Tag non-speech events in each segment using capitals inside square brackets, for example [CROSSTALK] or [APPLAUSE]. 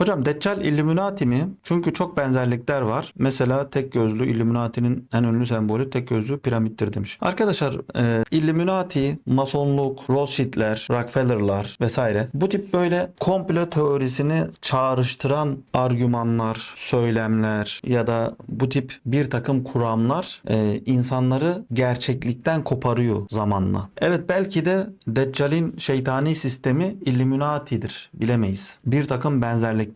Hocam Deccal Illuminati mi? Çünkü çok benzerlikler var. Mesela tek gözlü Illuminati'nin en ünlü sembolü tek gözlü piramittir demiş. Arkadaşlar e, Illuminati, Masonluk, Rothschild'ler, Rockefeller'lar vesaire bu tip böyle komplo teorisini çağrıştıran argümanlar, söylemler ya da bu tip bir takım kuramlar e, insanları gerçeklikten koparıyor zamanla. Evet belki de Deccal'in şeytani sistemi Illuminati'dir. Bilemeyiz. Bir takım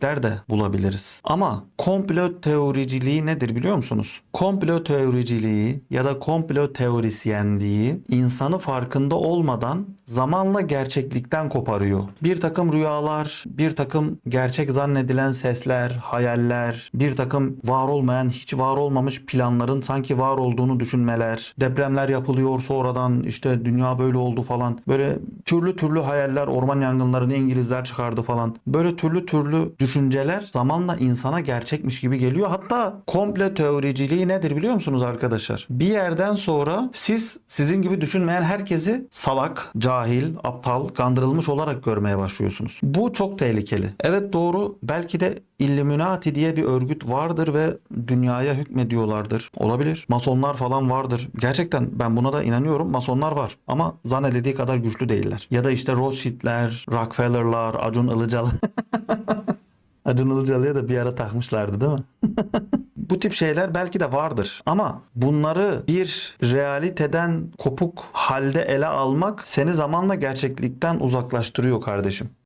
benzerlikler de bulabiliriz. Ama komplo teoriciliği nedir biliyor musunuz? Komplo teoriciliği ya da komplo teorisyenliği insanı farkında olmadan zamanla gerçeklikten koparıyor. Bir takım rüyalar, bir takım gerçek zannedilen sesler, hayaller, bir takım var olmayan, hiç var olmamış planların sanki var olduğunu düşünmeler, depremler yapılıyor sonradan işte dünya böyle oldu falan. Böyle türlü türlü hayaller, orman yangınlarını İngilizler çıkardı falan. Böyle türlü türlü düşünceler zamanla insana gerçekmiş gibi geliyor. Hatta komple teoriciliği nedir biliyor musunuz arkadaşlar? Bir yerden sonra siz sizin gibi düşünmeyen herkesi salak, cahil, aptal, kandırılmış olarak görmeye başlıyorsunuz. Bu çok tehlikeli. Evet doğru belki de Illuminati diye bir örgüt vardır ve dünyaya hükmediyorlardır. Olabilir. Masonlar falan vardır. Gerçekten ben buna da inanıyorum. Masonlar var. Ama zannedildiği kadar güçlü değiller. Ya da işte Rothschild'ler, Rockefeller'lar, Acun Ilıcalı. [LAUGHS] Acun Ilıcalı'ya da bir ara takmışlardı değil mi? [LAUGHS] Bu tip şeyler belki de vardır ama bunları bir realiteden kopuk halde ele almak seni zamanla gerçeklikten uzaklaştırıyor kardeşim.